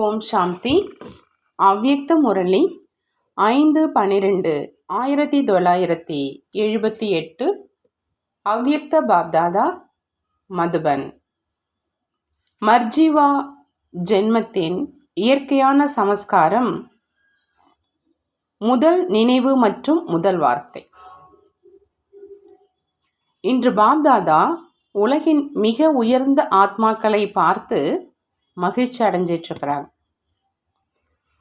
ஓம் சாந்தி. அவ்யக்த முரளி. ஐந்து பன்னிரெண்டு ஆயிரத்தி தொள்ளாயிரத்தி எழுபத்தி எட்டு. அவ்யக்த பாப்தாதா மதுபன். மர்ஜிவா ஜென்மத்தின் இயற்கையான சமஸ்காரம். முதல் நினைவு மற்றும் முதல் வார்த்தை. இன்று பாப்தாதா உலகின் மிக உயர்ந்த ஆத்மாக்களை பார்த்து மகிழ்ச்சி அடைஞ்சிட்ருக்கிறாங்க.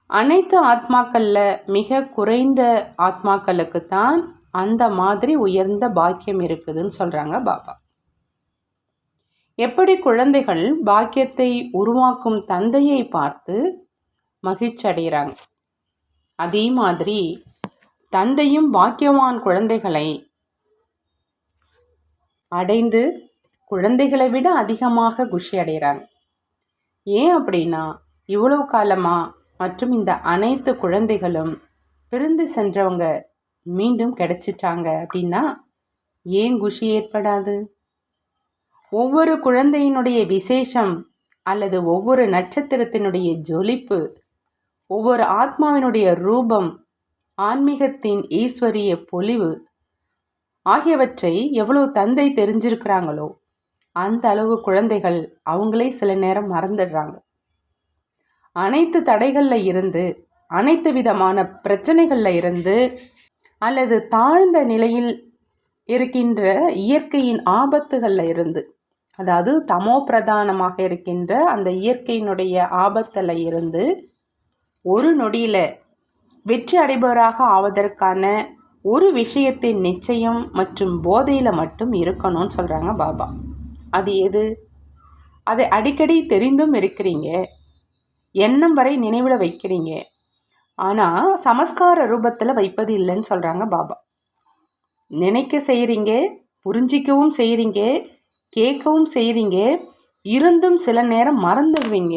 அனைத்து ஆத்மாக்களில் மிக குறைந்த ஆத்மாக்களுக்கு தான் அந்த மாதிரி உயர்ந்த பாக்கியம் இருக்குதுன்னு சொல்கிறாங்க பாபா. எப்படி குழந்தைகள் பாக்கியத்தை உருவாக்கும் தந்தையை பார்த்து மகிழ்ச்சி அடைகிறாங்க. அதே மாதிரி தந்தையும் பாக்கியவான் குழந்தைகளை அடைந்து குழந்தைகளை விட அதிகமாக குஷி அடைகிறாங்க. ஏன் அப்படின்னா இவ்வளவு காலமாக மற்றும் இந்த அனைத்து குழந்தைகளும் பிரிந்து சென்றவங்க மீண்டும் கிடைச்சிட்டாங்க அப்படின்னா ஏன் குஷி ஏற்படாது? ஒவ்வொரு குழந்தையினுடைய விசேஷம் அல்லது ஒவ்வொரு நட்சத்திரத்தினுடைய ஜொலிப்பு ஒவ்வொரு ஆத்மாவினுடைய ரூபம் ஆன்மீகத்தின் ஈஸ்வரிய பொலிவு ஆகியவற்றை எவ்வளோ தந்தை தெரிஞ்சிருக்கிறாங்களோ அந்த அளவு குழந்தைகள் அவங்களே சில நேரம் மறந்துடுறாங்க. அனைத்து தடைகளில் இருந்து அனைத்து விதமான பிரச்சனைகளில் இருந்து அல்லது தாழ்ந்த நிலையில் இருக்கின்ற இயற்கையின் ஆபத்துகளில் இருந்து அதாவது தமோ பிரதானமாக இருக்கின்ற அந்த இயற்கையினுடைய ஆபத்தில் இருந்து ஒரு நொடியில் வெற்றி அடைபவராக ஆவதற்கான ஒரு விஷயத்தின் நிச்சயம் மற்றும் போதையில் மட்டும் இருக்கணும்னு சொல்கிறாங்க பாபா. அது எது? அதை அடிக்கடி தெரிந்தும் இருக்கிறீங்க. எண்ணம் வரை நினைவில் வைக்கிறீங்க. ஆனால் சமஸ்கார ரூபத்தில் வைப்பது இல்லைன்னு சொல்கிறாங்க பாபா. நினைக்க செய்கிறீங்க புரிஞ்சிக்கவும் செய்கிறீங்க கேட்கவும் செய்கிறீங்க இருந்தும் சில நேரம் மறந்துடுறீங்க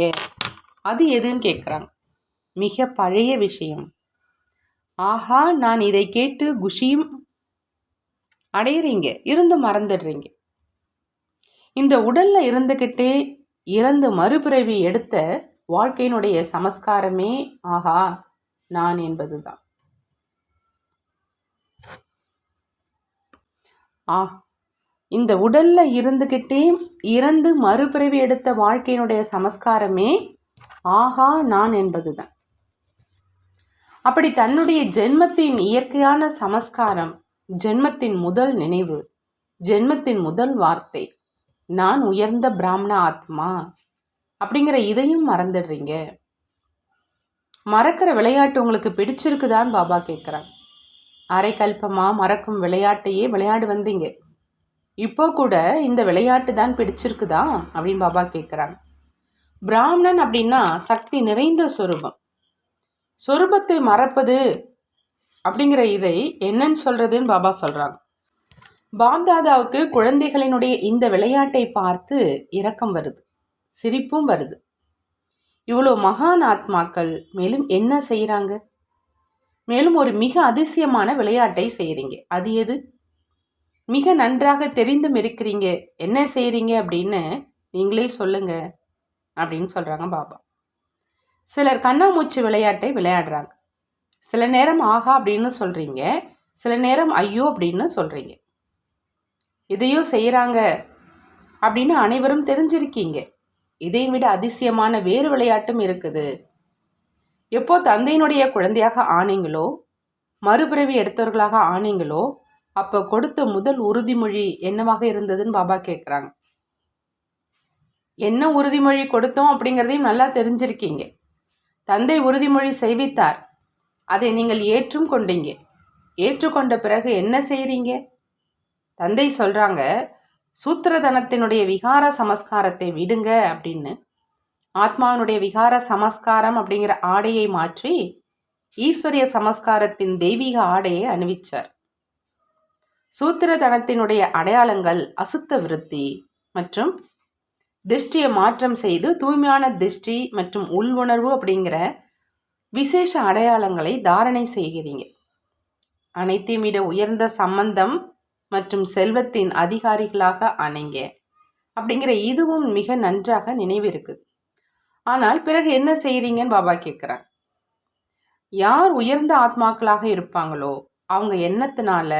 அது எதுன்னு கேட்குறாங்க மிக பழைய விஷயம். ஆஹா நான் இதை கேட்டு குஷியும் அடையிறீங்க இருந்து மறந்துடுறீங்க. இந்த உடல்ல இருந்துக்கிட்டே இறந்து மறுபிறவி எடுத்த வாழ்க்கையினுடைய சமஸ்காரமே ஆஹா நான் என்பதுதான். ஆ இந்த உடல்ல இருந்துக்கிட்டே இறந்து மறுபிறவி எடுத்த வாழ்க்கையினுடைய சமஸ்காரமே ஆஹா நான் என்பதுதான். அப்படி தன்னுடைய ஜென்மத்தின் இயற்கையான சமஸ்காரம் ஜென்மத்தின் முதல் நினைவு ஜென்மத்தின் முதல் வார்த்தை நான் உயர்ந்த பிராமண ஆத்மா அப்படிங்கிற இதையும் மறந்துடுறீங்க. மறக்கிற விளையாட்டு உங்களுக்கு பிடிச்சிருக்குதான்னு பாபா கேட்குறான் அரை கல்பமாக மறக்கும் விளையாட்டையே விளையாடு வந்தீங்க. இப்போ கூட இந்த விளையாட்டு தான் பிடிச்சிருக்குதா அப்படின்னு பாபா கேட்குறாங்க பிராமணன் அப்படின்னா சக்தி நிறைந்த சொரூபம். சொரூபத்தை மறப்பது அப்படிங்கிற இதை என்னன்னு சொல்கிறதுன்னு பாபா சொல்கிறாங்க பாப்தாதாவுக்கு குழந்தைகளினுடைய இந்த விளையாட்டை பார்த்து இரக்கம் வருது சிரிப்பும் வருது. இவ்வளோ மகான் ஆத்மாக்கள் மேலும் என்ன செய்கிறாங்க மேலும் ஒரு மிக அதிசயமான விளையாட்டை செய்கிறீங்க அது எது? மிக நன்றாக தெரிந்தும் இருக்கிறீங்க. என்ன செய்கிறீங்க அப்படின்னு நீங்களே சொல்லுங்க அப்படின்னு சொல்கிறாங்க பாபா. சிலர் கண்ணாமூச்சி விளையாட்டை விளையாடுறாங்க. சில நேரம் ஆகா அப்படின்னு சொல்கிறீங்க சில நேரம் ஐயோ அப்படின்னு சொல்கிறீங்க இதையும் செய்கிறாங்க அப்படின்னு அனைவரும் தெரிஞ்சிருக்கீங்க. இதை விட அதிசயமான வேறு விளையாட்டும் இருக்குது. எப்போ தந்தையினுடைய குழந்தையாக ஆனீங்களோ மறுபிறவி எடுத்தவர்களாக ஆனீங்களோ அப்போ கொடுத்த முதல் உறுதிமொழி என்னவாக இருந்ததுன்னு பாபா கேட்குறாங்க என்ன உறுதிமொழி கொடுத்தோம் அப்படிங்கிறதையும் நல்லா தெரிஞ்சிருக்கீங்க. தந்தை உறுதிமொழி செய்வித்தார். அதை நீங்கள் ஏற்றும் கொண்டீங்க ஏற்றுக்கொண்ட பிறகு என்ன செய்கிறீங்க தந்தை சொல்கிறாங்க சூத்திரதனத்தினுடைய விகார சமஸ்காரத்தை விடுங்க அப்படின்னு. ஆத்மாவினுடைய விகார சமஸ்காரம் அப்படிங்கிற ஆடையை மாற்றி ஈஸ்வரிய சமஸ்காரத்தின் தெய்வீக ஆடையை அணிவிச்சார். சூத்திரதனத்தினுடைய அடையாளங்கள் அசுத்த விருத்தி மற்றும் திருஷ்டியை மாற்றம் செய்து தூய்மையான திருஷ்டி மற்றும் உள்வுணர்வு அப்படிங்கிற விசேஷ அடையாளங்களை தாரணை செய்கிறீங்க. அனைத்தையும் விட உயர்ந்த சம்பந்தம் மற்றும் செல்வத்தின் அதிகாரிகளாக அணைங்க. அப்படிங்கிற இதுவும் மிக நன்றாக நினைவிருக்கு. ஆனால் பிறகு என்ன செய்கிறீங்கன்னு பாபா கேட்குறாங்க யார் உயர்ந்த ஆத்மாக்களாக இருப்பாங்களோ அவங்க எண்ணத்தினால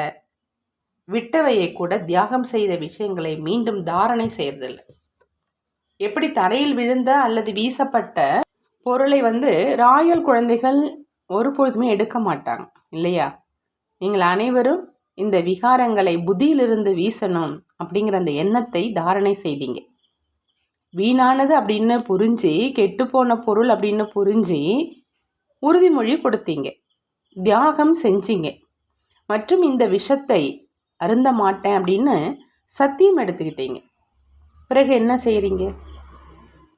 விட்டவையை கூட தியாகம் செய்த விஷயங்களை மீண்டும் தாரணை செய்யறதில்லை எப்படி தரையில் விழுந்த அல்லது வீசப்பட்ட பொருளை வந்து ராயல் குழந்தைகள் ஒரு பொழுதுமே எடுக்க மாட்டாங்க இல்லையா? நீங்கள் அனைவரும் இந்த விகாரங்களை புத்தியிலிருந்து வீசணும் அப்படிங்கிற அந்த எண்ணத்தை தாரணை செய்தீங்க. வீணானது அப்படின்னு புரிஞ்சு கெட்டுப்போன பொருள் அப்படின்னு புரிஞ்சு உறுதிமொழி கொடுத்தீங்க. தியாகம் செஞ்சீங்க. மற்றும் இந்த விஷத்தை அருந்த மாட்டேன் அப்படின்னு சத்தியம் எடுத்துக்கிட்டீங்க. பிறகு என்ன செய்கிறீங்க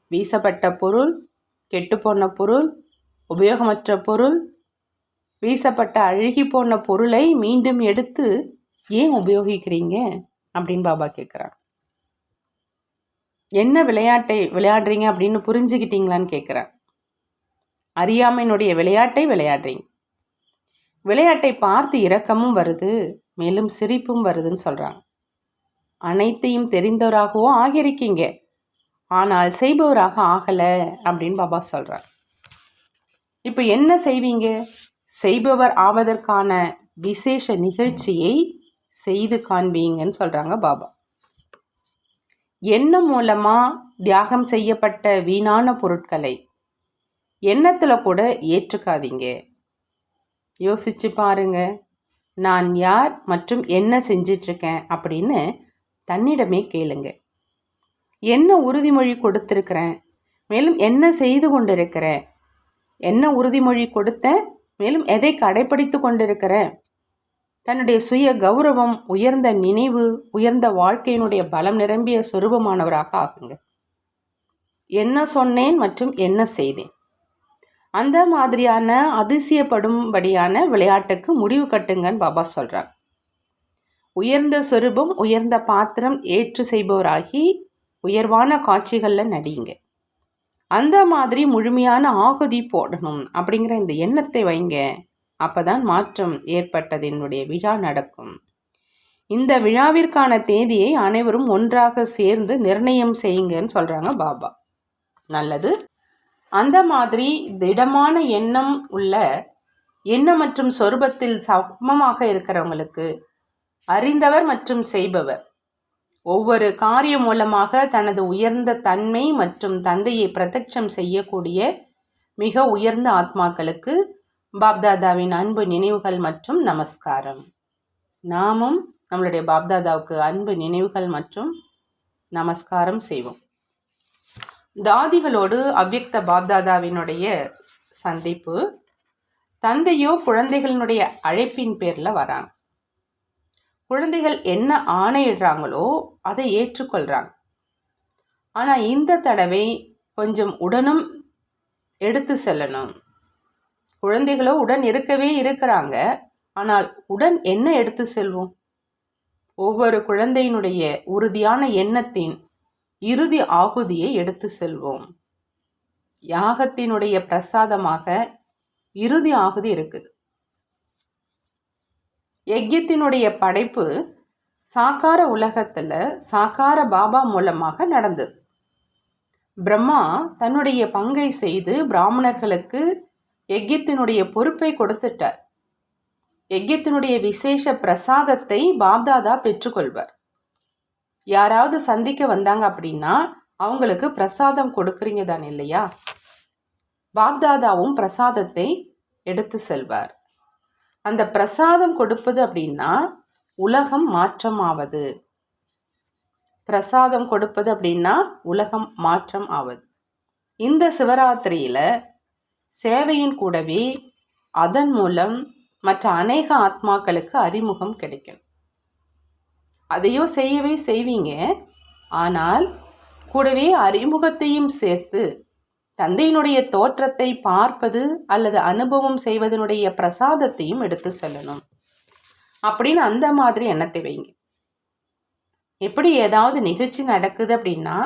வீசப்பட்ட பொருள் கெட்டுப்போன பொருள் உபயோகமற்ற பொருள் வீசப்பட்ட அழுகி போன பொருளை மீண்டும் எடுத்து ஏன் உபயோகிக்கிறீங்க? அப்படின்னு பாபா கேட்குறான் என்ன விளையாட்டை விளையாடுறீங்க அப்படின்னு புரிஞ்சுக்கிட்டீங்களான்னு கேட்குறேன் அறியாமையினுடைய விளையாட்டை விளையாடுறீங்க. விளையாட்டை பார்த்து இரக்கமும் வருது மேலும் சிரிப்பும் வருதுன்னு சொல்கிறாங்க அனைத்தையும் தெரிந்தவராகவும் ஆகியிருக்கீங்க. ஆனால் செய்பவராக ஆகலை அப்படின்னு பாபா சொல்கிறார் இப்போ என்ன செய்வீங்க? செய்பவர் ஆவதற்கான விசேஷ நிகழ்ச்சியை செய்து காண்பீங்கன்னு சொல்கிறாங்க பாபா. எண்ணம் மூலமாக தியாகம் செய்யப்பட்ட வீணான பொருட்களை எண்ணத்தில் கூட ஏற்றுக்காதீங்க. யோசிச்சு பாருங்க. நான் யார் மற்றும் என்ன செஞ்சிட்ருக்கேன் அப்படின்னு தன்னிடமே கேளுங்க. என்ன உறுதிமொழி கொடுத்துருக்கிறேன்? மேலும் என்ன செய்து கொண்டிருக்கிறேன்? என்ன உறுதிமொழி கொடுத்தேன்? மேலும் எதை கடைபிடித்து கொண்டிருக்கிற? தன்னுடைய சுய கௌரவம் உயர்ந்த நினைவு உயர்ந்த வாழ்க்கையினுடைய பலம் நிரம்பிய சொரூபமானவராக ஆகுங்க என்ன சொன்னேன் மற்றும் என்ன செய்தேன்? அந்த மாதிரியான அதிசயப்படும்படியான விளையாட்டுக்கு முடிவு கட்டுங்கன்னு பாபா சொல்கிறார் உயர்ந்த சொரூபம் உயர்ந்த பாத்திரம் ஏற்று செய்பவராகி உயர்வான காட்சிகளில் நடிங்க அந்த மாதிரி முழுமையான ஆகுதி போடணும் அப்படிங்கிற இந்த எண்ணத்தை வைங்க. அப்பதான் மாற்றம் ஏற்பட்டது என்னுடைய விழா நடக்கும். இந்த விழாவிற்கான தேதியை அனைவரும் ஒன்றாக சேர்ந்து நிர்ணயம் செய்யுங்கன்னு சொல்கிறாங்க பாபா. நல்லது. அந்த மாதிரி திடமான எண்ணம் உள்ள எண்ணம் மற்றும் சொரூபத்தில் சமமாக இருக்கிறவங்களுக்கு அறிந்தவர் மற்றும் செய்பவர். ஒவ்வொரு காரியம் மூலமாக தனது உயர்ந்த தன்மை மற்றும் தந்தையை பிரத்யட்சம் செய்யக்கூடிய மிக உயர்ந்த ஆத்மாக்களுக்கு பாப்தாதாவின் அன்பு நினைவுகள் மற்றும் நமஸ்காரம். நாமும் நம்மளுடைய பாப்தாதாவுக்கு அன்பு நினைவுகள் மற்றும் நமஸ்காரம் செய்வோம். தாதிகளோடு அவ்யக்த பாப்தாதாவினுடைய சந்திப்பு தந்தையோ குழந்தைகளினுடைய அழைப்பின் பேரில் வராங்க. குழந்தைகள் என்ன ஆணையிடுறாங்களோ அதை ஏற்றுக்கொள்கிறாங்க ஆனால் இந்த தடவை கொஞ்சம் உடனும் எடுத்து செல்லணும். குழந்தைகளோ உடன் இருக்கவே இருக்கிறாங்க. ஆனால் உடன் என்ன எடுத்து செல்வோம்? ஒவ்வொரு குழந்தையினுடைய உறுதியான எண்ணத்தின் இறுதி ஆகுதியை எடுத்து செல்வோம். யாகத்தினுடைய பிரசாதமாக இறுதி ஆகுதி இருக்குது. யஜ்யத்தினுடைய படைப்பு சாக்கார உலகத்தில் சாக்கார பாபா மூலமாக நடந்தது. பிரம்மா தன்னுடைய பங்கை செய்து பிராமணர்களுக்கு யஜ்யத்தினுடைய பொறுப்பை கொடுத்துட்டார். யஜ்யத்தினுடைய விசேஷ பிரசாதத்தை பாப்தாதா பெற்றுக்கொள்வார். யாராவது சந்திக்க வந்தாங்க அப்படின்னா அவங்களுக்கு பிரசாதம் கொடுக்குறீங்க தான் இல்லையா? பாப்தாதாவும் பிரசாதத்தை எடுத்து செல்வார். அந்த பிரசாதம் கொடுப்பது அப்படின்னா உலகம் மாற்றம் ஆவது பிரசாதம் கொடுப்பது அப்படின்னா உலகம் மாற்றம் ஆவது இந்த சிவராத்திரியில் சேவையின் கூடவே அதன் மூலம் மற்ற அநேக ஆத்மாக்களுக்கு அறிமுகம் கிடைக்கும் அதையோ செய்யவே செய்வீங்க. ஆனால் கூடவே அறிமுகத்தையும் சேர்த்து தந்தையினுடைய தோற்றத்தை பார்ப்பது அல்லது அனுபவம் செய்வதனுடைய பிரசாதத்தையும் எடுத்து செல்லணும். அப்படின்னு அந்த மாதிரி எண்ணத்தை வைங்க. எப்படி ஏதாவது நிகழ்ச்சி நடக்குது அப்படின்னா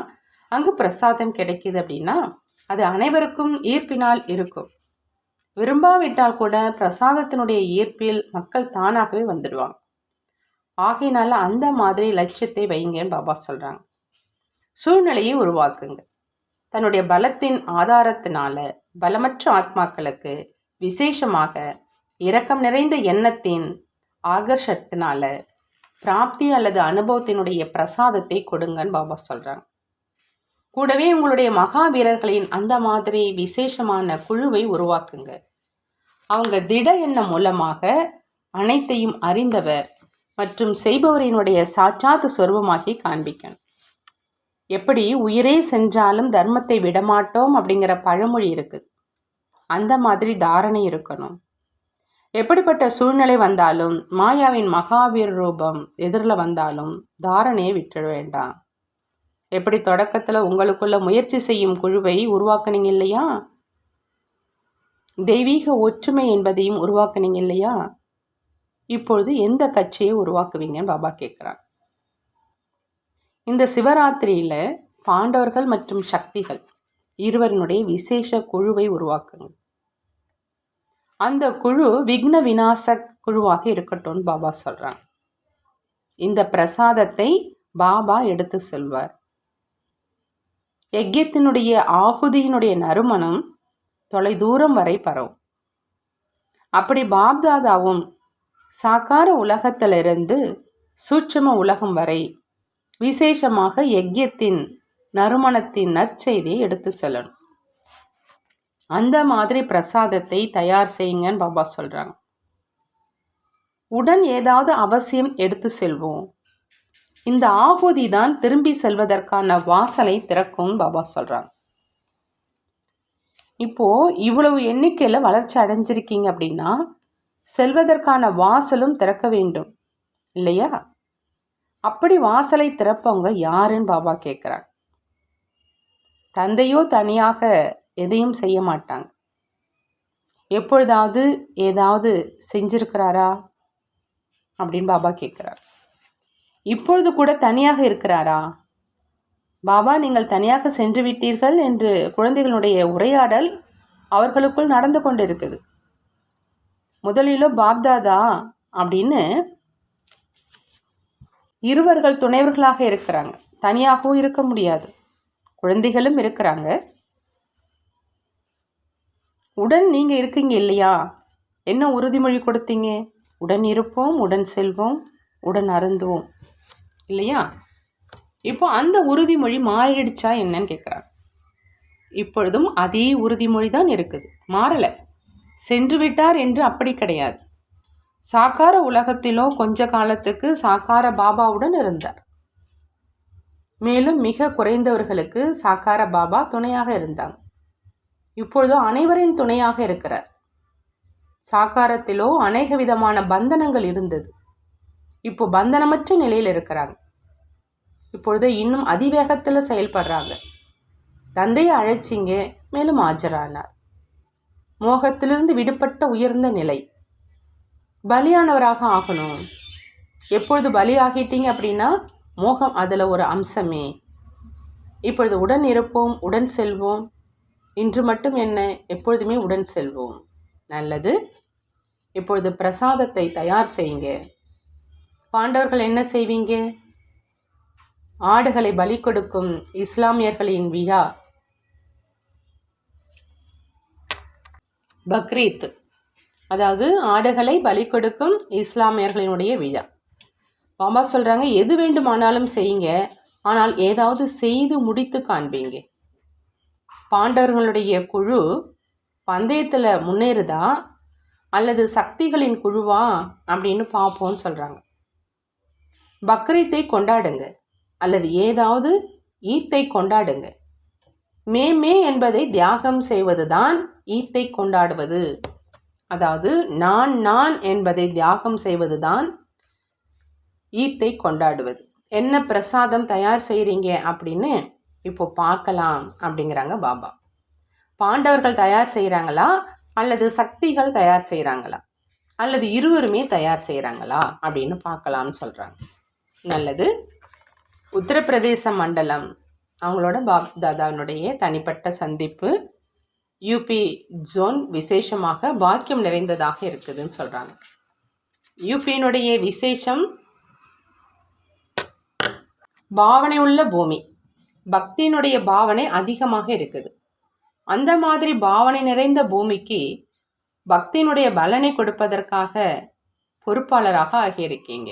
அங்கு பிரசாதம் கிடைக்குது அப்படின்னா அது அனைவருக்கும் ஈர்ப்பினால் இருக்கும். விரும்பாவிட்டால் கூட பிரசாதத்தினுடைய ஈர்ப்பில் மக்கள் தானாகவே வந்துடுவாங்க. ஆகையினால அந்த மாதிரி லட்சியத்தை வைங்கன்னு பாபா சொல்கிறாங்க சூழ்நிலையை உருவாக்குங்க. தன்னுடைய பலத்தின் ஆதாரத்தினால பலமற்ற ஆத்மாக்களுக்கு விசேஷமாக இரக்கம் நிறைந்த எண்ணத்தின் ஆகர்ஷத்தினால பிராப்தி அல்லது அனுபவத்தினுடைய பிரசாதத்தை கொடுங்கன்னு பாபா சொல்கிறாங்க கூடவே உங்களுடைய மகாவீரர்களின் அந்த மாதிரி விசேஷமான குழுவை உருவாக்குங்க. அவங்க திட எண்ணம் மூலமாக அனைத்தையும் அறிந்தவர் மற்றும் செய்பவரினுடைய சாட்சாத்து சொருபமாகி காண்பிக்கணும். எப்படி உயிரே சென்றாலும் தர்மத்தை விடமாட்டோம் அப்படிங்கிற பழமொழி இருக்குது அந்த மாதிரி தாரணை இருக்கணும். எப்படிப்பட்ட சூழ்நிலை வந்தாலும் மாயாவின் மகாவீர் ரூபம் எதிரில் வந்தாலும் தாரணையை விட்டுட வேண்டாம். எப்படி தொடக்கத்தில் உங்களுக்குள்ள முயற்சி செய்யும் குழுவை உருவாக்குனீங்க இல்லையா? தெய்வீக ஒற்றுமை என்பதையும் உருவாக்குனீங்க இல்லையா? இப்பொழுது எந்த கட்சியை உருவாக்குவீங்கன்னு பாபா கேட்குறான் இந்த சிவராத்திரியில் பாண்டவர்கள் மற்றும் சக்திகள் இருவரினுடைய விசேஷ குழுவை உருவாக்குங்க. அந்த குழு விக்ன விநாச குழுவாக இருக்கட்டும்னு பாபா சொல்கிறாங்க இந்த பிரசாதத்தை பாபா எடுத்து செல்வார். யஜ்யத்தினுடைய ஆகுதியினுடைய நறுமணம் தொலை தூரம் வரை பரவும். அப்படி பாப்தாதாவும் சாக்கார உலகத்திலிருந்து சூட்சம உலகம் வரை விசேஷமாக யஜ்யத்தின் நறுமணத்தின் நற்செய்தியை எடுத்து செல்லணும். அந்த மாதிரி பிரசாதத்தை தயார் செய்யுங்கன்னு பாபா சொல்கிறாங்க உடன் ஏதாவது அவசியம் எடுத்து செல்வோம். இந்த ஆகுதி தான் திரும்பி செல்வதற்கான வாசலை திறக்கும் பாபா சொல்கிறாங்க இப்போ இவ்வளவு எண்ணிக்கையில் வளர்ச்சி அடைஞ்சிருக்கீங்க அப்படின்னா செல்வதற்கான வாசலும் திறக்க வேண்டும். இல்லையா? அப்படி வாசலை திறப்பவங்க யாருன்னு பாபா கேட்குறாங்க தந்தையோ தனியாக எதையும் செய்ய மாட்டாங்க. எப்பொழுதாவது ஏதாவது செஞ்சிருக்கிறாரா? அப்படின்னு பாபா கேட்குறார் இப்பொழுது கூட தனியாக இருக்கிறாரா? பாபா நீங்கள் தனியாக சென்று விட்டீர்கள் என்று குழந்தைகளுடைய உரையாடல் அவர்களுக்குள் நடந்து கொண்டு இருக்குது முதலிலோ பாப்தாதா அப்படின்னு இருவர்கள் துணைவர்களாக இருக்கிறாங்க. தனியாகவும் இருக்க முடியாது. குழந்தைகளும் இருக்கிறாங்க. உடன் நீங்கள் இருக்கீங்க இல்லையா? என்ன உறுதிமொழி கொடுத்தீங்க? உடன் இருப்போம் உடன் செல்வோம் உடன் அருந்துவோம். இல்லையா? இப்போ அந்த உறுதிமொழி மாறிடுச்சா என்னன்னு கேட்குறாங்க இப்பொழுதும் அதே உறுதிமொழி தான் இருக்குது. மாறலை. சென்று விட்டார் என்று அப்படி கிடையாது. சாக்கார உலகத்திலோ கொஞ்ச காலத்துக்கு சாக்கார பாபாவுடன் இருந்தார். மேலும் மிக குறைந்தவர்களுக்கு சாக்கார பாபா துணையாக இருந்தாங்க இப்பொழுது அனைவரின் துணையாக இருக்கிறார். சாக்காரத்திலோ அநேக விதமான பந்தனங்கள் இருந்தது. இப்போ பந்தனமற்ற நிலையில் இருக்கிறாங்க. இப்பொழுது இன்னும் அதிவேகத்தில் செயல்படுறாங்க. தந்தையை அழைச்சிங்க மேலும் ஆஜரானார். மோகத்திலிருந்து விடுபட்ட உயர்ந்த நிலை. பலியானவராக ஆகணும். எப்பொழுது பலி ஆகிட்டீங்க அப்படின்னா மோகம் அதில் ஒரு அம்சமே. இப்பொழுது உடன் இருப்போம் உடன் செல்வோம். இன்று மட்டும் என்ன? எப்பொழுதுமே உடன் செல்வோம். நல்லது. இப்பொழுது பிரசாதத்தை தயார் செய்யுங்க. பாண்டவர்கள் என்ன செய்வீங்க? ஆடுகளை பலி கொடுக்கும் இஸ்லாமியர்களின் விழா. பக்ரீத். அதாவது ஆடுகளை பலி கொடுக்கும் இஸ்லாமியர்களினுடைய விழா. பாபா சொல்கிறாங்க எது வேண்டுமானாலும் செய்யுங்க ஆனால் ஏதாவது செய்து முடித்து காண்பீங்க. பாண்டவர்களுடைய குழு பந்தயத்தில் முன்னேறுதா அல்லது சக்திகளின் குழுவா அப்படின்னு பார்ப்போம்னு சொல்கிறாங்க பக்ரீத்தை கொண்டாடுங்க அல்லது ஏதாவது ஈத்தை கொண்டாடுங்க. மே மே என்பதை தியாகம் செய்வதுதான் ஈத்தை கொண்டாடுவது. அதாவது நான் நான் என்பதை தியாகம் செய்வதுதான் ஈத்தை கொண்டாடுவது. என்ன பிரசாதம் தயார் செய்கிறீங்க அப்படின்னு இப்போ பார்க்கலாம் அப்படிங்கிறாங்க பாபா. பாண்டவர்கள் தயார் செய்கிறாங்களா அல்லது சக்திகள் தயார் செய்கிறாங்களா அல்லது இருவருமே தயார் செய்கிறாங்களா அப்படின்னு பார்க்கலாம்னு சொல்கிறாங்க நல்லது. உத்தரப்பிரதேச மண்டலம். அவங்களோட பாப் தாதாவினுடைய தனிப்பட்ட சந்திப்பு. யூபி ஜோன் விசேஷமாக பாக்கியம் நிறைந்ததாக இருக்குதுன்னு சொல்கிறாங்க யூபியினுடைய விசேஷம் பாவனை உள்ள பூமி. பக்தியினுடைய பாவனை அதிகமாக இருக்குது. அந்த மாதிரி பாவனை நிறைந்த பூமிக்கு பக்தியினுடைய பலனை கொடுப்பதற்காக பொறுப்பாளராக ஆகியிருக்கீங்க.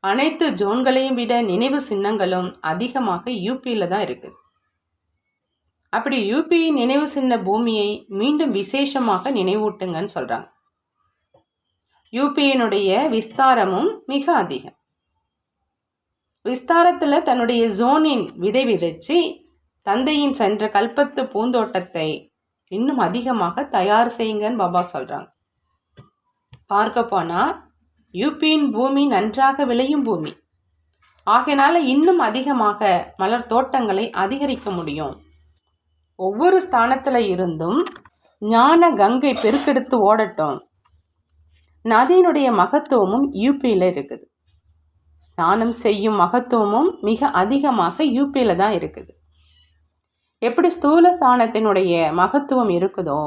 அனைத்து ஜோன்களையும் விட நினைவு சின்னங்களும் அதிகமாக யூபியில் தான் இருக்குது. அப்படி யூபி நினைவு சின்ன பூமியை மீண்டும் விசேஷமாக நினைவூட்டுங்கன்னு சொல்கிறாங்க யூபியினுடைய விஸ்தாரமும் மிக அதிகம். விஸ்தாரத்தில் தன்னுடைய ஜோனின் விதை விதைச்சு தந்தையின் சென்ற கல்பத்து பூந்தோட்டத்தை இன்னும் அதிகமாக தயார் செய்யுங்கன்னு பாபா சொல்கிறாங்க பார்க்க போனால் யூபியின் பூமி நன்றாக விளையும் பூமி. ஆகையினால இன்னும் அதிகமாக மலர் தோட்டங்களை அதிகரிக்க முடியும். ஒவ்வொரு ஸ்தானத்தில் இருந்தும் ஞான கங்கை பெருக்கெடுத்து ஓடட்டும். நதியினுடைய மகத்துவமும் யூபியில் இருக்குது. ஸ்நானம் செய்யும் மகத்துவமும் மிக அதிகமாக யூபியில் தான் இருக்குது. எப்படி ஸ்தூல ஸ்தானத்தினுடைய மகத்துவம் இருக்குதோ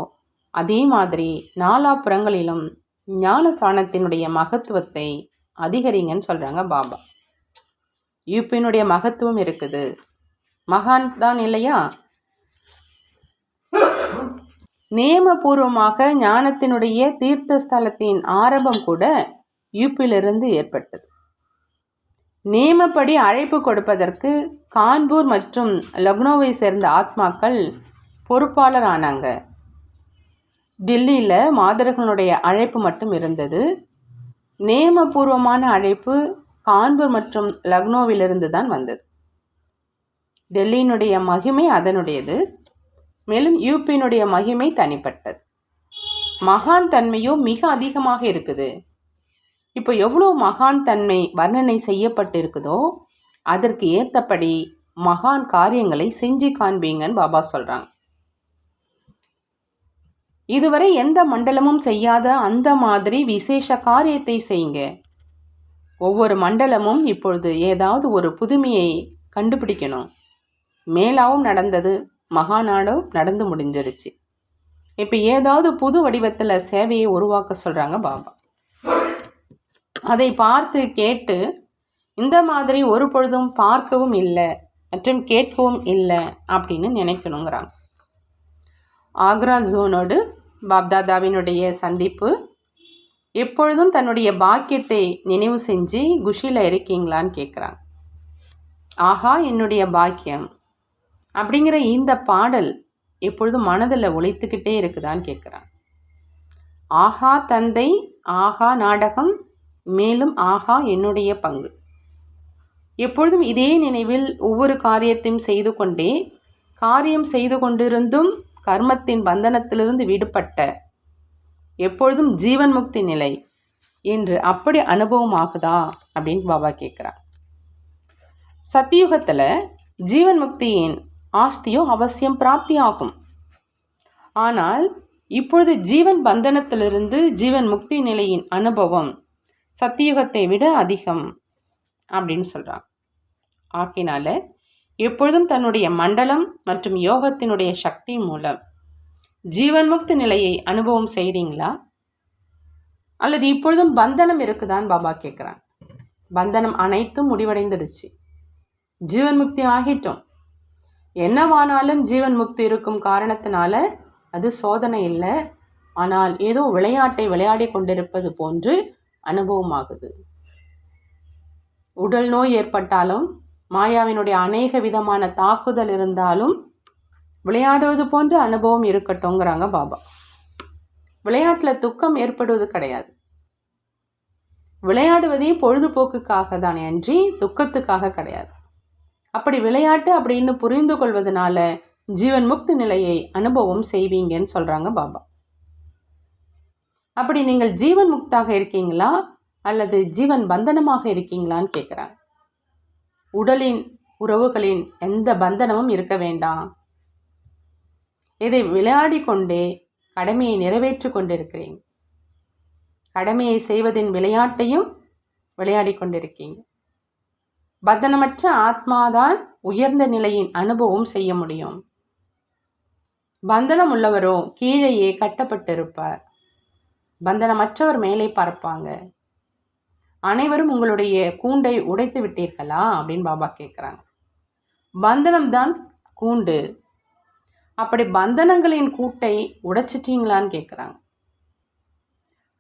அதே மாதிரி நாலாப்புறங்களிலும் ஞான ஸ்தானத்தினுடைய மகத்துவத்தை அதிகரிங்கன்னு சொல்கிறாங்க பாபா. யூபியினுடைய மகத்துவம் இருக்குது. மகான் தான் இல்லையா? நியமபூர்வமாக ஞானத்தினுடைய தீர்த்த ஸ்தலத்தின் ஆரம்பம் கூட யூப்பிலிருந்து ஏற்பட்டது. நியமப்படி அழைப்பு கொடுப்பதற்கு கான்பூர் மற்றும் லக்னோவை சேர்ந்த ஆத்மாக்கள் பொறுப்பாளர் ஆனாங்க டெல்லியில் மாதர்களுடைய அழைப்பு மட்டும் இருந்தது. நியமபூர்வமான அழைப்பு கான்பூர் மற்றும் லக்னோவிலிருந்து தான் வந்தது. டெல்லியினுடைய மகிமை அதனுடையது. மேலும் யூபியினுடைய மகிமை தனிப்பட்டது. மகான் தன்மையோ மிக அதிகமாக இருக்குது. இப்போ எவ்வளோ மகான் தன்மை வர்ணனை செய்யப்பட்டிருக்குதோ அதற்கு ஏற்றபடி மகான் காரியங்களை செஞ்சு காண்பீங்கன்னு பாபா சொல்கிறாங்க இதுவரை எந்த மண்டலமும் செய்யாத அந்த மாதிரி விசேஷ காரியத்தை செய்யுங்க. ஒவ்வொரு மண்டலமும் இப்பொழுது ஏதாவது ஒரு புதுமையை கண்டுபிடிக்கணும். மேலாவும் நடந்தது மகாநாடும் நடந்து முடிஞ்சிருச்சு. இப்போ ஏதாவது புது வடிவத்தில் சேவையை உருவாக்க சொல்கிறாங்க பாபா. அதை பார்த்து கேட்டு இந்த மாதிரி ஒரு பொழுதும் பார்க்கவும் இல்லை மற்றும் கேட்கவும் இல்லை அப்படின்னு நினைக்கணுங்கிறாங்க. ஆக்ரா ஜோனோடு பாப்தாதாவினுடைய சந்திப்பு எப்பொழுதும் தன்னுடைய பாக்கியத்தை நினைவு செஞ்சு குஷியில் இருக்கீங்களான்னு கேட்குறாங்க ஆஹா என்னுடைய பாக்கியம். அப்படிங்கிற இந்த பாடல் எப்பொழுதும் மனதில் ஒழித்துக்கிட்டே இருக்குதான்னு கேட்குறான். ஆஹா தந்தை ஆஹா நாடகம் மேலும் ஆஹா என்னுடைய பங்கு. எப்பொழுதும் இதே நினைவில் ஒவ்வொரு காரியத்தையும் செய்து கொண்டே காரியம் செய்து கொண்டிருந்தும் கர்மத்தின் பந்தனத்திலிருந்து விடுபட்ட எப்பொழுதும் ஜீவன் முக்தி நிலை என்று அப்படி அனுபவம் ஆகுதா அப்படின்னு பாபா கேட்குறான். சத்தியுகத்தில் ஜீவன் முக்தியின் ஆஸ்தியோ அவசியம் பிராப்தியாகும். ஆனால் இப்பொழுது ஜீவன் பந்தனத்திலிருந்து ஜீவன் முக்தி நிலையின் அனுபவம் சத்தியுகத்தை விட அதிகம் அப்படின்னு சொல்கிறான் ஆகினால எப்பொழுதும் தன்னுடைய மண்டலம் மற்றும் யோகத்தினுடைய சக்தி மூலம் ஜீவன் முக்தி நிலையை அனுபவம் செய்கிறீங்களா அல்லது இப்பொழுதும் பந்தனம் இருக்குதான்னு பாபா கேட்குறான் பந்தனம் அனைத்தும் முடிவடைந்துடுச்சு. ஜீவன் முக்தி ஆகிட்டோம். என்னவானாலும் ஜீவன் முக்தி இருக்கும் காரணத்தினால அது சோதனை இல்லை. ஆனால் ஏதோ விளையாட்டை விளையாடி கொண்டிருப்பது போன்று அனுபவமாகுது. உடல் நோய் ஏற்பட்டாலும் மாயாவினுடைய அநேக விதமான தாக்குதல் இருந்தாலும் விளையாடுவது போன்ற அனுபவம் இருக்கட்டும்ங்கிறாங்க பாபா. விளையாட்டில் துக்கம் ஏற்படுவது கிடையாது. விளையாடுவதே பொழுதுபோக்குக்காக தானே அன்றி துக்கத்துக்காக கிடையாது. அப்படி விளையாட்டு அப்படின்னு புரிந்து கொள்வதனால ஜீவன் முக்தி நிலையை அனுபவம் செய்வீங்கன்னு சொல்கிறாங்க பாபா. அப்படி நீங்கள் ஜீவன் முக்தாக இருக்கீங்களா? அல்லது ஜீவன் பந்தனமாக இருக்கீங்களான்னு கேட்குறாங்க உடலின் உறவுகளின் எந்த பந்தனமும் இருக்க வேண்டாம். இதை விளையாடி கொண்டே கடமையை நிறைவேற்றி கொண்டிருக்கிறீங்க. கடமையை செய்வதின் விளையாட்டையும் விளையாடி கொண்டிருக்கீங்க. பதனமற்ற ஆத்மாதான் உயர்ந்த நிலையின் அனுபவம் செய்ய முடியும். பந்தனம் உள்ளவரோ கீழேயே கட்டப்பட்டிருப்பார். பந்தனமற்றவர் மேலே பறப்பாங்க. அனைவரும் உங்களுடைய கூண்டை உடைத்து விட்டீர்களா? அப்படின்னு பாபா கேட்குறாங்க பந்தனம்தான் கூண்டு. அப்படி பந்தனங்களின் கூட்டை உடைச்சிட்டீங்களான்னு கேட்குறாங்க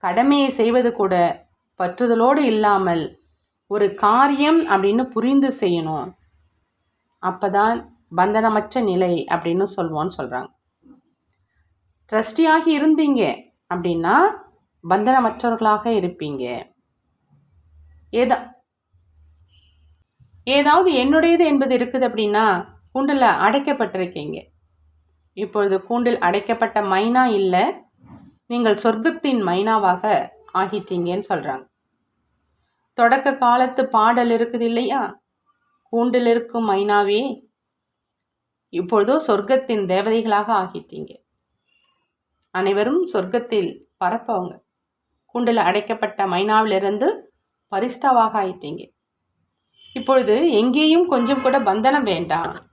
கடமையை செய்வது கூட பற்றுதலோடு இல்லாமல் ஒரு காரியம் அப்படின்னு புரிந்து செய்யணும். அப்போதான் பந்தனமற்ற நிலை அப்படின்னு சொல்வோன்னு சொல்கிறாங்க ட்ரஸ்டியாகி இருந்தீங்க அப்படின்னா பந்தனமற்றவர்களாக இருப்பீங்க. ஏதா ஏதாவது என்னுடையது என்பது இருக்குது அப்படின்னா கூண்டில் அடைக்கப்பட்டிருக்கீங்க. இப்பொழுது கூண்டில் அடைக்கப்பட்ட மைனா இல்லை நீங்கள் சொர்க்கத்தின் மைனாவாக ஆகிட்டீங்கன்னு சொல்கிறாங்க தொடக்க காலத்து பாடல் இருக்குது இல்லையா? கூண்டில் இருக்கும் மைனாவே இப்பொழுதோ சொர்க்கத்தின் தேவதைகளாக ஆகிட்டீங்க. அனைவரும் சொர்க்கத்தில் பரப்பவங்க. கூண்டில் அடைக்கப்பட்ட மைனாவிலிருந்து பரிஸ்தாவாக ஆயிட்டீங்க. இப்பொழுது எங்கேயும் கொஞ்சம் கூட பந்தனம் வேண்டாம்.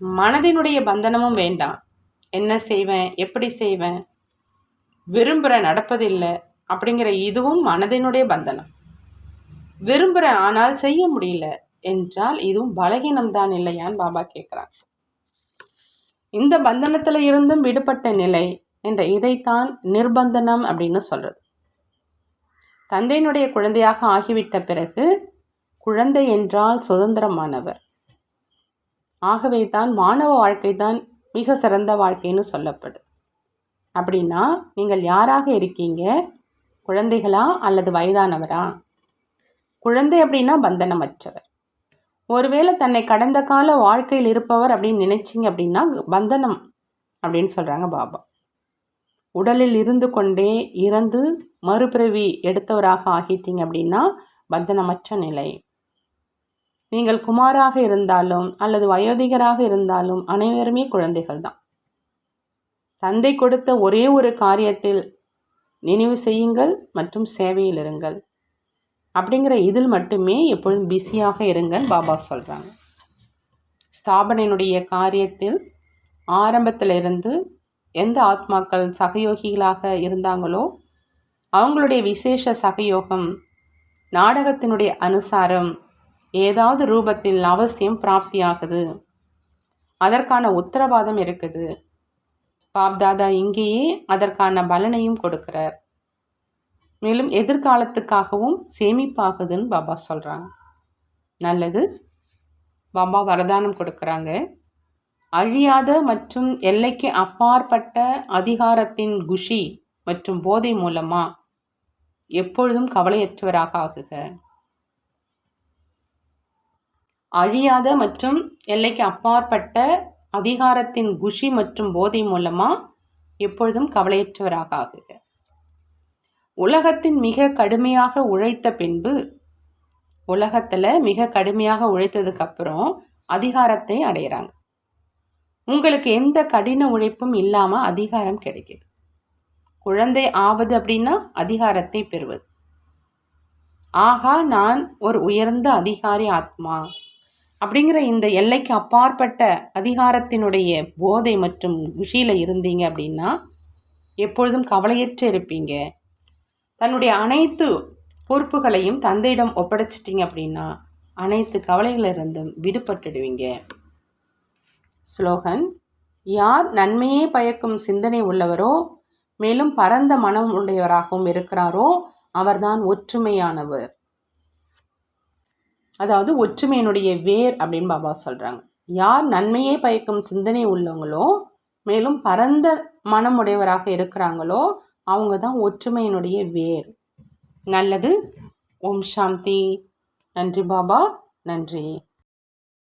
மனதினுடைய பந்தனமும் வேண்டாம். என்ன செய்வேன்? எப்படி செய்வேன்? விரும்புகிற நடப்பதில்லை. அப்படிங்கிற இதுவும் மனதினுடைய பந்தனம். விரும்புகிறேன் ஆனால் செய்ய முடியல என்றால் இதுவும் பலகீனம் தான் இல்லையான்னு பாபா கேட்குறாங்க இந்த பந்தனத்தில் இருந்தும் விடுபட்ட நிலை என்ற இதைத்தான் நிர்பந்தனம் அப்படின்னு சொல்கிறது தந்தையினுடைய குழந்தையாக ஆகிவிட்ட பிறகு குழந்தை என்றால் சுதந்திரமானவர். ஆகவே தான் மாணவ வாழ்க்கை தான் மிக சிறந்த வாழ்க்கைன்னு சொல்லப்படுது. அப்படின்னா நீங்கள் யாராக இருக்கீங்க? குழந்தைகளா அல்லது வயதானவரா? குழந்தை அப்படின்னா பந்தனமற்றவர் ஒருவேளை தன்னை கடந்த கால வாழ்க்கையில் இருப்பவர் அப்படின்னு நினைச்சிங்க அப்படின்னா பந்தனம் அப்படின்னு சொல்கிறாங்க பாபா. உடலில் இருந்து கொண்டே இறந்து மறுபிறவி எடுத்தவராக ஆகிட்டீங்க அப்படின்னா பந்தனமற்ற நிலை. நீங்கள் குமாராக இருந்தாலும் அல்லது வயோதிகராக இருந்தாலும் அனைவருமே குழந்தைகள் தான். தந்தை கொடுத்த ஒரே ஒரு காரியத்தில் நினைவு செய்யுங்கள் மற்றும் சேவையில் இருங்கள். அப்படிங்கிற இதில் மட்டுமே எப்பொழுதும் பிஸியாக இருங்கள் பாபா சொல்கிறாங்க ஸ்தாபனையினுடைய காரியத்தில் ஆரம்பத்திலிருந்து எந்த ஆத்மாக்கள் சகயோகிகளாக இருந்தாங்களோ அவங்களுடைய விசேஷ சகயோகம் நாடகத்தினுடைய அனுசாரம் ஏதாவது ரூபத்தில் அவசியம் பிராப்தியாகுது. அதற்கான உத்தரவாதம் இருக்குது. பாப்தாதா இங்கேயே அதற்கான பலனையும் கொடுக்கிறார். மேலும் எதிர்காலத்துக்காகவும் சேமிப்பாகுதுன்னு பாபா சொல்கிறாங்க நல்லது. பாபா வரதானம் கொடுக்குறாங்க. அழியாத மற்றும் எல்லைக்கு அப்பாற்பட்ட அதிகாரத்தின் குஷி மற்றும் போதை மூலமாக எப்பொழுதும் கவலையற்றவராக ஆகுக. அழியாத மற்றும் எல்லைக்கு அப்பாற்பட்ட அதிகாரத்தின் குஷி மற்றும் போதை மூலமாக எப்பொழுதும் கவலையற்றவராக ஆகுக. உலகத்தின் மிக கடுமையாக உழைத்த பின்பு உலகத்தில் மிக கடுமையாக உழைத்ததுக்கு அப்புறம் அதிகாரத்தை அடையிறாங்க. உங்களுக்கு எந்த கடின உழைப்பும் இல்லாமல் அதிகாரம் கிடைக்கிது. குழந்தை ஆவது அப்படின்னா அதிகாரத்தை பெறுவது. ஆகா நான் ஒரு உயர்ந்த அதிகாரி ஆத்மா அப்படிங்கிற இந்த எல்லைக்கு அப்பாற்பட்ட அதிகாரத்தினுடைய போதை மற்றும் குஷியில் இருந்தீங்க அப்படின்னா எப்பொழுதும் கவலையற்று இருப்பீங்க. தன்னுடைய அனைத்து பொறுப்புகளையும் தந்தையிடம் ஒப்படைச்சிட்டிங்க அப்படின்னா அனைத்து கவலைகளிலிருந்தும் விடுபட்டுடுவீங்க. ஸ்லோகன் யார் நன்மையே பயக்கும் சிந்தனை உள்ளவரோ மேலும் பரந்த மனம் உடையவராகவும் இருக்கிறாரோ அவர்தான் ஒற்றுமையானவர். அதாவது ஒற்றுமையினுடைய வேர் அப்படின்னு பாபா சொல்கிறாங்க யார் நன்மையே பயக்கும் சிந்தனை உள்ளவங்களோ மேலும் பரந்த மனம் உடையவராக இருக்கிறாங்களோ அவங்க தான் ஒற்றுமையினுடைய வேர். நல்லது. ஓம் சாந்தி. நன்றி பாபா. நன்றி.